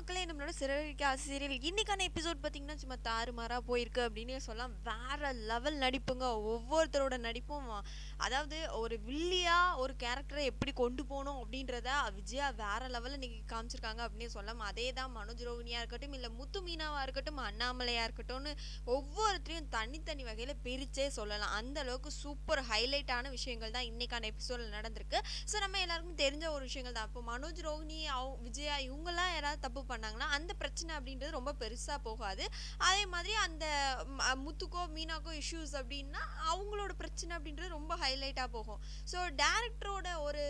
மக்களே நம்மளோட சிறகடிக்க சீரியல் இன்னைக்கான எபிசோட் பார்த்தீங்கன்னா சும்மா தாறுமாறாக போயிருக்கு அப்படின்னு சொல்லலாம். வேற லெவல் நடிப்புங்க. ஒவ்வொருத்தரோட நடிப்பும் அதாவது ஒரு வில்லியாக ஒரு கேரக்டரை எப்படி கொண்டு போகணும் அப்படின்றத விஜயா வேற லெவலில் இன்னைக்கு காமிச்சிருக்காங்க அப்படின்னு சொல்லலாம். அதே தான் மனோஜ் ரோஹினியாக இருக்கட்டும் இல்லை முத்து மீனாவாக இருக்கட்டும் அண்ணாமலையாக இருக்கட்டும்னு ஒவ்வொருத்தரையும் தனித்தனி வகையில் பிரிச்சே சொல்லலாம். அந்த அளவுக்கு சூப்பர் ஹைலைட்டான விஷயங்கள் தான் இன்னைக்கான எபிசோடில் நடந்திருக்கு. ஸோ நம்ம எல்லாருக்கும் தெரிஞ்ச ஒரு விஷயங்கள் தான். இப்போ மனோஜ் ரோஹினி அவ விஜயா இவங்கெல்லாம் யாராவது தப்பு பண்ணாங்கன்னா அந்த பிரச்சனை அப்படின்றது ரொம்ப பெருசாக போகாது. அதே மாதிரி அந்த முத்துக்கோ மீனாக்கோ இஷ்யூஸ் அப்படின்னா அவங்களோட பிரச்சனை அப்படின்றது ரொம்ப ஹைலைட்டாக போகும். ஸோ டேரக்டரோட ஒரு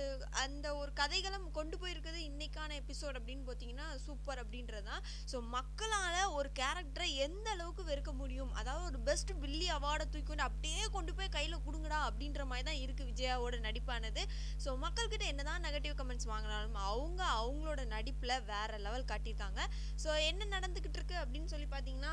அந்த ஒரு கதைகளும் கொண்டு போயிருக்கிறது இன்னைக்கான எபிசோட் அப்படின்னு பார்த்தீங்கன்னா சூப்பர் அப்படின்றது தான். ஸோ மக்களால் ஒரு கேரக்டரை எந்த அளவுக்கு வெறுக்க முடியும்? அதாவது ஒரு பெஸ்ட் பில்லி அவார்டை தூக்கி கொண்டு அப்படியே கொண்டு போய் கையில் கொடுங்கடா அப்படின்ற மாதிரி தான் இருக்குது விஜயாவோட நடிப்பானது. ஸோ மக்கள்கிட்ட என்னதான் நெகட்டிவ் கமெண்ட்ஸ் வாங்கினாலும் அவங்க அவங்களோட நடிப்பில் வேற லெவல் கட் காட்டியிருக்காங்க. ஸோ என்ன நடந்துக்கிட்டு இருக்கு அப்படின்னு சொல்லி பார்த்தீங்கன்னா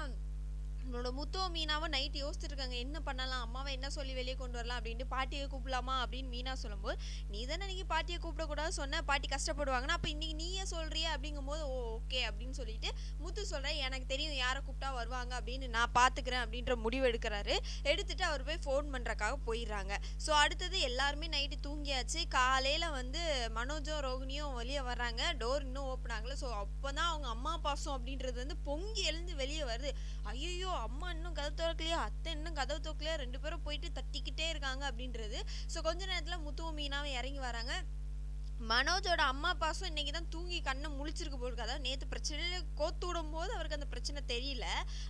என்னோட முத்தோ மீனாவும் நைட் யோசிச்சுட்டு இருக்காங்க என்ன பண்ணலாம்? அம்மாவை என்ன சொல்லி வெளியே கொண்டு வரலாம் அப்படின்ட்டு பாட்டியை கூப்பிடலாமா அப்படின்னு மீனா சொல்லும்போது நீ தானே நீங்க பாட்டியை கூப்பிடக்கூடாது சொன்ன? பாட்டி கஷ்டப்படுவாங்கன்னா அப்போ இன்னைக்கு நீயே சொல்றியே? அப்படிங்கும்போது ஓ ஓகே அப்படின்னு சொல்லிட்டு முத்து சொல்கிறேன் எனக்கு தெரியும் யாரை கூப்பிட்டா வருவாங்க அப்படின்னு நான் பார்த்துக்கிறேன் அப்படின்ற முடிவு எடுக்கிறாரு. எடுத்துட்டு அவர் போய் ஃபோன் பண்ணுறக்காக போயிடுறாங்க. ஸோ அடுத்தது எல்லாருமே நைட்டு தூங்கியாச்சு. காலையில் வந்து மனோஜும் ரோகிணியும் வெளியே வர்றாங்க. டோர் இன்னும் ஓப்பன் ஆகல. ஸோ அப்போ தான் அவங்க அம்மா பாசம் அப்படின்றது வந்து பொங்கி எழுந்து வெளியே வருது. ஐயோ அம்மா இன்னும் கதவு திறக்கலையா? அத்தை இன்னும் கதவு திறக்கலையா? ரெண்டு பேரும் போயிட்டு தட்டிக்கிட்டே இருக்காங்க அப்படின்றது. ஸோ கொஞ்ச நேரத்தில் முத்துவும் மீனாவும் இறங்கி வராங்க. மனோஜோட அம்மா பாசம் இன்னைக்கு தான் தூங்கி கண்ணை முழிச்சிருக்கு போயிருக்கு. அதாவது நேற்று பிரச்சனையில கோத்து விடும் போது அவருக்கு அந்த பிரச்சனை தெரியல.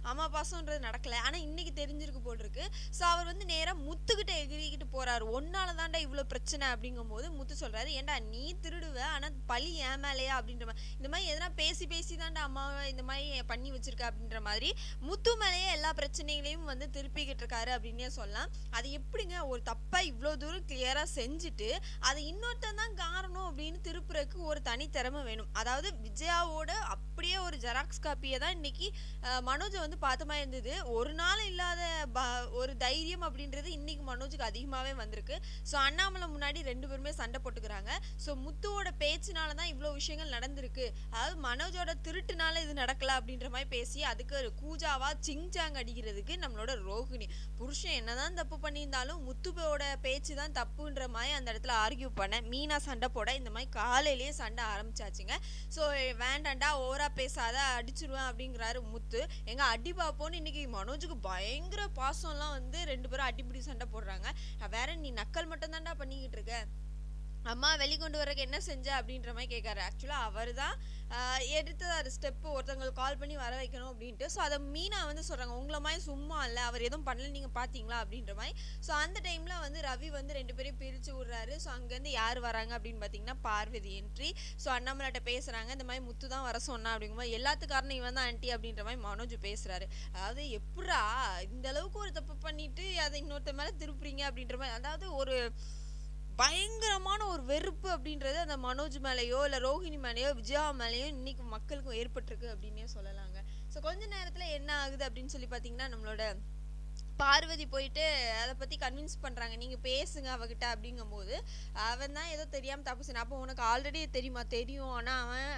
அம்மா பாசம்ன்றது நடக்கல. ஆனால் இன்னைக்கு தெரிஞ்சிருக்கு போட்டிருக்கு ஸோ அவர் வந்து நேராக முத்துக்கிட்ட எகிரிக்கிட்டு போறாரு. ஒன்னால தான்டா இவ்வளோ பிரச்சனை அப்படிங்கும்போது முத்து சொல்றாரு ஏன்டா நீ திருடுவ? ஆனால் பழி ஏன் மேலையா? அப்படின்ற மாதிரி இந்த மாதிரி எதனா பேசி பேசி தான்டா அம்மாவை இந்த மாதிரி பண்ணி வச்சிருக்க அப்படின்ற மாதிரி முத்து மேலேயே எல்லா பிரச்சனைகளையும் வந்து திருப்பிக்கிட்டு இருக்காரு அப்படின்னே சொல்லலாம். அது எப்படிங்க ஒரு தப்பா இவ்வளோ தூரம் கிளியராக செஞ்சுட்டு அது இன்னொருத்தன் தான் காரணம் அப்படின்னு திருப்புறக்கு ஒரு தனித்திறமை வேணும். அதாவது விஜயாவோட அப்படியே ஒரு ஜெராக்ஸ் காப்பியை தான் இன்னைக்கு மனோஜை மனோஜ் வந்து பார்த்த மாதிரி இருந்தது. ஒரு நாள் இல்லாத ஒரு தைரியம் அப்படின்றது இன்னைக்கு மனோஜுக்கு அதிகமாகவே வந்திருக்கு. ஸோ அண்ணாமலை முன்னாடி ரெண்டு பேருமே சண்டை போட்டுக்கிறாங்க. ஸோ முத்துவோட பேச்சுனால தான் இவ்வளோ விஷயங்கள் நடந்திருக்கு. அதாவது மனோஜோட திருட்டுனால இது நடக்கல அப்படின்ற மாதிரி பேசி அதுக்கு ஒரு கூஜாவா சிங்சாங் அடிக்கிறதுக்கு நம்மளோட ரோகிணி புருஷன் என்னதான் தப்பு பண்ணியிருந்தாலும் முத்துவோட பேச்சு தான் தப்புன்ற மாதிரி அந்த இடத்துல ஆர்கியூ பண்ண மீனா சண்டை போட இந்த மாதிரி காலையிலேயே சண்டை ஆரம்பிச்சாச்சுங்க. ஸோ வேண்டாண்டா ஓவரா பேசாத அடிச்சிருவேன் அப்படிங்கிறாரு முத்து. எங்க அடி பார்ப்போன்னு இன்னைக்கு மனோஜுக்கு பயங்கர பாசம்லாம் வந்து ரெண்டு பேரும் அடிப்பிடி சண்டை போடுறாங்க. நான் வேற நீ நக்கல் மட்டும் தான்டா பண்ணிக்கிட்டு இருக்க. அம்மா வெளிக்கொண்டு வரக்கு என்ன செஞ்ச அப்படின்ற மாதிரி கேட்காரு. ஆக்சுவலாக அவர் தான் எடுத்த ஸ்டெப்பு ஒருத்தவங்களுக்கு கால் பண்ணி வர வைக்கணும் அப்படின்ட்டு. ஸோ அதை மீனா வந்து சொல்கிறாங்க உங்களை மாதிரி சும்மா இல்லை அவர் எதுவும் பண்ணல நீங்கள் பார்த்தீங்களா அப்படின்ற மாதிரி. ஸோ அந்த டைமில் வந்து ரவி வந்து ரெண்டு பேரையும் பிரித்து விட்றாரு. ஸோ அங்கேருந்து யார் வராங்க அப்படின்னு பார்த்தீங்கன்னா பார்வதி என்ட்ரி ஸோ அண்ணாமலாட்ட பேசுகிறாங்க இந்த மாதிரி முத்து தான் வர சொன்னா அப்படிங்கும்போது எல்லாத்துக்கு காரணம் இவன் தான் ஆன்ட்டி அப்படின்ற மாதிரி மனோஜ் பேசுகிறாரு அதாவது எப்படா இந்த அளவுக்கு ஒரு தப்பு பண்ணிட்டு அதை இன்னொருத்த மேலே திருப்புறீங்க? அப்படின்ற மாதிரி. அதாவது ஒரு பயங்கரமான ஒரு வெறுப்பு அப்படின்றது அந்த மனோஜ் மேலேயோ இல்லை ரோஹிணி மேலேயோ விஜயா மேலேயோ இன்னைக்கு மக்களுக்கும் ஏற்பட்டிருக்கு அப்படின்னே சொல்லலாங்க. ஸோ கொஞ்ச நேரத்தில் என்ன ஆகுது அப்படின்னு சொல்லி பார்த்தீங்கன்னா நம்மளோட பார்வதி போயிட்டு அதை பற்றி கன்வின்ஸ் பண்ணுறாங்க நீங்கள் பேசுங்க அவகிட்ட அப்படிங்கும்போது அவன் தான் ஏதோ தெரியாமல் தப்பு செய்யணும் அப்போ உனக்கு ஆல்ரெடி தெரியுமா? தெரியும். ஆனால் அவன்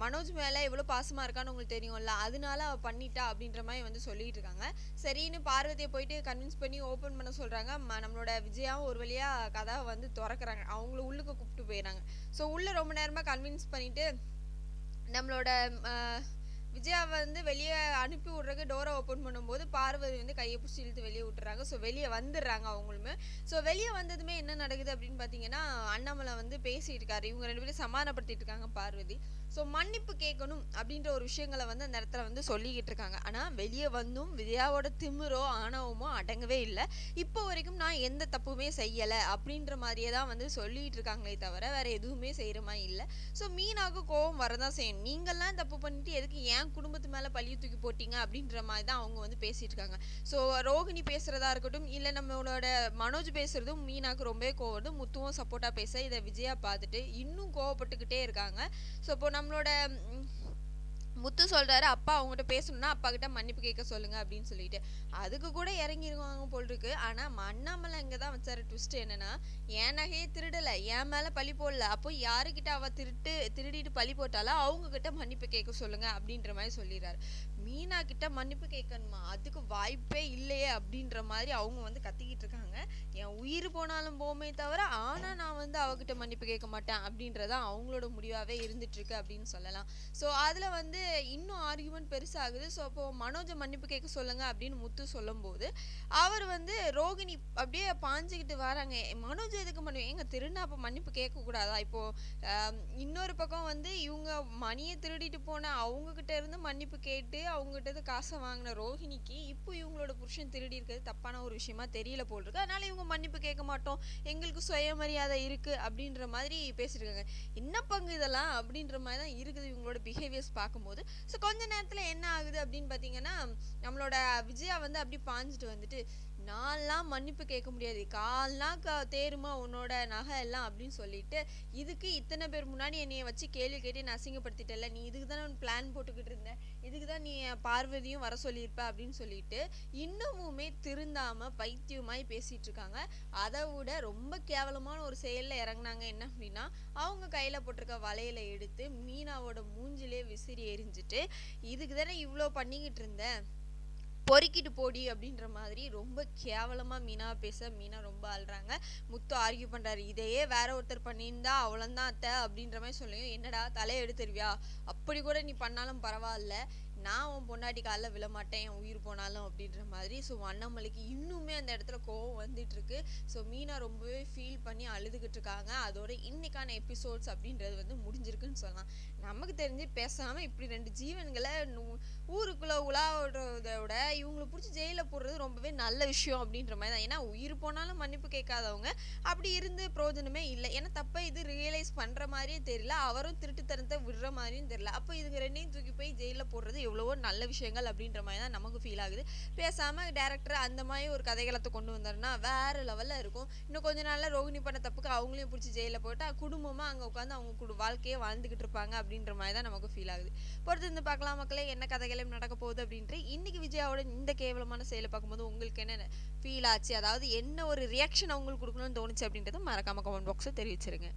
மனோஜ் மேலே எவ்வளோ பாசமாக இருக்கான்னு உங்களுக்கு தெரியும்ல அதனால அவள் பண்ணிட்டா அப்படின்ற மாதிரி வந்து சொல்லிட்டு இருக்காங்க. சரின்னு பார்வதியை போயிட்டு கன்வின்ஸ் பண்ணி ஓப்பன் பண்ண சொல்கிறாங்க நம்மளோட விஜயாவும் ஒரு வழியாக கதை வந்து திறக்கிறாங்க. அவங்கள உள்ளுக்கு கூப்பிட்டு போயிடறாங்க. ஸோ உள்ளே ரொம்ப நேரமாக கன்வின்ஸ் பண்ணிவிட்டு நம்மளோட விஜயாவை வந்து வெளியே அனுப்பி விட்றதுக்கு டோரை ஓப்பன் பண்ணும்போது பார்வதி வந்து கையை பிடிச்சி இழுத்து வெளியே விட்டுறாங்க. ஸோ வெளியே வந்துடுறாங்க அவங்களுமே. ஸோ வெளியே வந்ததுமே என்ன நடக்குது அப்படின்னு பார்த்தீங்கன்னா அண்ணாமலை வந்து பேசிட்டு இருக்காரு. இவங்க ரெண்டு பேரும் சமாதானப்படுத்திட்டு இருக்காங்க பார்வதி. ஸோ மன்னிப்பு கேட்கணும் அப்படின்ற ஒரு விஷயங்களை வந்து அந்த இடத்துல வந்து சொல்லிக்கிட்டு இருக்காங்க. ஆனால் வெளியே வந்தும் விஜயாவோட திமிரோ ஆணவமோ அடங்கவே இல்லை. இப்போ வரைக்கும் நான் எந்த தப்புமே செய்யலை அப்படின்ற மாதிரியே தான் வந்து சொல்லிட்டு இருக்காங்களே தவிர வேற எதுவுமே செய்கிற மாதிரி இல்லை. ஸோ மீனாவுக்கு கோவம் வரதான் செய்யும். நீங்கள்லாம் தப்பு பண்ணிட்டு எதுக்கு ஏன் என் குடும்பத்து மேலே பழிய தூக்கி போட்டீங்க அப்படின்ற மாதிரி தான் அவங்க வந்து பேசிட்டு இருக்காங்க. ஸோ ரோஹிணி பேசுறதா இருக்கட்டும் இல்லை நம்மளோட மனோஜ் பேசுறதும் மீனாக்கு ரொம்பவே கோவம் முத்துவும் சப்போர்ட்டாக பேச இதை விஜயா பார்த்துட்டு இன்னும் கோவப்பட்டுக்கிட்டே இருக்காங்க. ஸோ இப்போ நம்மளோட முத்து சொல்றாரு அப்பா அவங்ககிட்ட பேசணும்னா அப்பா கிட்ட மன்னிப்பு கேட்க சொல்லுங்க அப்படின்னு சொல்லிட்டு. அதுக்கு கூட இறங்கிருவாங்க போல் இருக்கு. ஆனா அண்ணாமலை இங்கே தான் வச்சாரு. ட்விஸ்ட் என்னன்னா என் நகையை திருடல என் மேல பழி போடல. அப்போ யாருக்கிட்ட அவ திருட்டு திருடிட்டு பழி போட்டாலும் அவங்க கிட்ட மன்னிப்பு கேட்க சொல்லுங்க அப்படின்ற மாதிரி சொல்லிடுறாரு. மீனா கிட்ட மன்னிப்பு கேட்கணுமா? அதுக்கு வாய்ப்பே இல்லையே அப்படின்ற மாதிரி அவங்க வந்து கத்திக்கிட்டு இருக்காங்க. உயிர் போனாலும் போமே தவிர ஆனால் நான் வந்து அவகிட்ட மன்னிப்பு கேட்க மாட்டேன் அப்படின்றதான் அவங்களோட முடிவாகவே இருந்துட்டுருக்கு அப்படின்னு சொல்லலாம். ஸோ அதில் வந்து இன்னும் ஆர்கியூமெண்ட் பெருசாகுது. ஸோ அப்போது மனோஜை மன்னிப்பு கேட்க சொல்லுங்கள் அப்படின்னு முத்து சொல்லும்போது அவர் வந்து ரோகிணி அப்படியே பாஞ்சுக்கிட்டு வராங்க. மனோஜ் எதுக்கு மன்னிப்பு எங்கள் திருநா அப்போ மன்னிப்பு கேட்கக்கூடாதா? இப்போது இன்னொரு பக்கம் வந்து இவங்க மணியை திருடிட்டு போன அவங்கக்கிட்ட இருந்து மன்னிப்பு கேட்டு அவங்ககிட்ட இருந்து காசை வாங்கின ரோஹிணிக்கு இப்போ இவங்களோட புருஷன் திருடி இருக்கிறது தப்பான ஒரு விஷயமா தெரியல போல் இருக்கு. அதனால இவங்க மன்னிப்பு கேட்க மாட்டோம். எங்களுக்கு சுயமரியாதை இருக்கு அப்படின்ற மாதிரி பேசிருக்காங்க என்ன பங்கு இதெல்லாம் அப்படின்ற மாதிரி தான் இருக்குது இவங்களோட பிஹேவியர்ஸ் பார்க்கும்போது. ஸோ கொஞ்ச நேரத்துல என்ன ஆகுது அப்படின்னு பார்த்தீங்கன்னா நம்மளோட விஜயா வந்து அப்படி பாஞ்சிட்டு வந்துட்டு நான்லாம் மன்னிப்பு கேட்க முடியாது. கால்னா தேருமா உன்னோட நகை எல்லாம் அப்படின்னு சொல்லிட்டு இதுக்கு இத்தனை பேர் முன்னாடி என்னைய வச்சு கேள்வி கேட்டு நான் அசிங்கப்படுத்திட்டல நீ இதுக்கு தானே பிளான் போட்டுக்கிட்டு இருந்த? இதுக்கு தான் நீ பார்வதியும் வர சொல்லியிருப்ப அப்படின்னு சொல்லிட்டு இன்னமுமே திருந்தாம பைத்தியமாய் பேசிட்டு இருக்காங்க. அதை விட ரொம்ப கேவலமான ஒரு செயலில் இறங்குனாங்க என்ன அப்படின்னா அவங்க கையில் போட்டிருக்க வலையில எடுத்து மீனாவோட மூஞ்சிலே விசிறி எரிஞ்சிட்டு இதுக்கு தானே இவ்வளோ பண்ணிக்கிட்டு இருந்தேன் பொறுக்கிட்டு போடி அப்படின்ற மாதிரி ரொம்ப கேவலமாக மீனா பேச மீனா ரொம்ப அழுறாங்க. முத்து ஆர்கியூ பண்றாரு இதையே வேற ஒருத்தர் பண்ணியிருந்தா அவ்வளோந்தான் அத்தை அப்படின்ற மாதிரி சொல்லியும் என்னடா தலையை எடுத்துருவியா? அப்படி கூட நீ பண்ணாலும் பரவாயில்ல. நான் உன் பொண்டாட்டி காலில் விழமாட்டேன் என் உயிர் போனாலும் அப்படின்ற மாதிரி. ஸோ அண்ணாமலைக்கு இன்னுமே அந்த இடத்துல கோவம் வந்துட்டு இருக்கு ஸோ மீனா ரொம்பவே ஃபீல் பண்ணி அழுதுகிட்டு இருக்காங்க. அதோட இன்னைக்கான எபிசோட்ஸ் அப்படின்றது வந்து முடிஞ்சிருக்குன்னு சொல்லலாம். நமக்கு தெரிஞ்சு பேசாமல் இப்படி ரெண்டு ஜீவன்களை ஊருக்குள்ளே ஊருக்குள்ள உலாவுறத விட இவங்களை பிடிச்சி ஜெயிலில் போடுறது ரொம்பவே நல்ல விஷயம் அப்படின்ற மாதிரி தான். ஏன்னா உயிர் போனாலும் மன்னிப்பு கேட்காதவங்க அப்படி இருந்து பிரயோஜனமே இல்லை. ஏன்னா தப்பை இது ரியலைஸ் பண்ணுற மாதிரியே தெரியல. அவரும் திருட்டுத்தனத்தை விடுற மாதிரியும் தெரியல. அப்போ இதுங்க ரெண்டையும் தூக்கி போய் ஜெயிலில் போடுறது எவ்வளவோ நல்ல விஷயங்கள் அப்படின்ற மாதிரி தான் நமக்கு ஃபீல் ஆகுது. பேசாம டேரக்டர் அந்த மாதிரி ஒரு கதைகளத்தை கொண்டு வந்தாருன்னா வேற லெவலில் இருக்கும். இன்னும் கொஞ்ச நாளில் ரோகிணி பண்ண தப்புக்கு அவங்களையும் பிடிச்சி ஜெயிலில் போட்டா குடும்பமாக அங்கே உட்காந்து அவங்க குடு வாழ்க்கையே வாழ்ந்துகிட்டு இருப்பாங்க அப்படின்ற மாதிரி தான் நமக்கு ஃபீல் ஆகுது. பொறுத்து இருந்து பார்க்கலாம் மக்களே என்ன கதைகளும் நடக்க போகுது அப்படின்ட்டு இன்னைக்கு விஜயாவோட இந்த கேவலமான செயலை பார்க்கும்போது உங்களுக்கு என்ன ஃபீல் ஆச்சு? அதாவது என்ன ஒரு ரியாக்ஷன் அவங்களுக்கு கொடுக்கணும்னு தோணுச்சு அப்படின்றத மறக்காம கமெண்ட் பாக்ஸில் தெரிவிச்சிருங்க.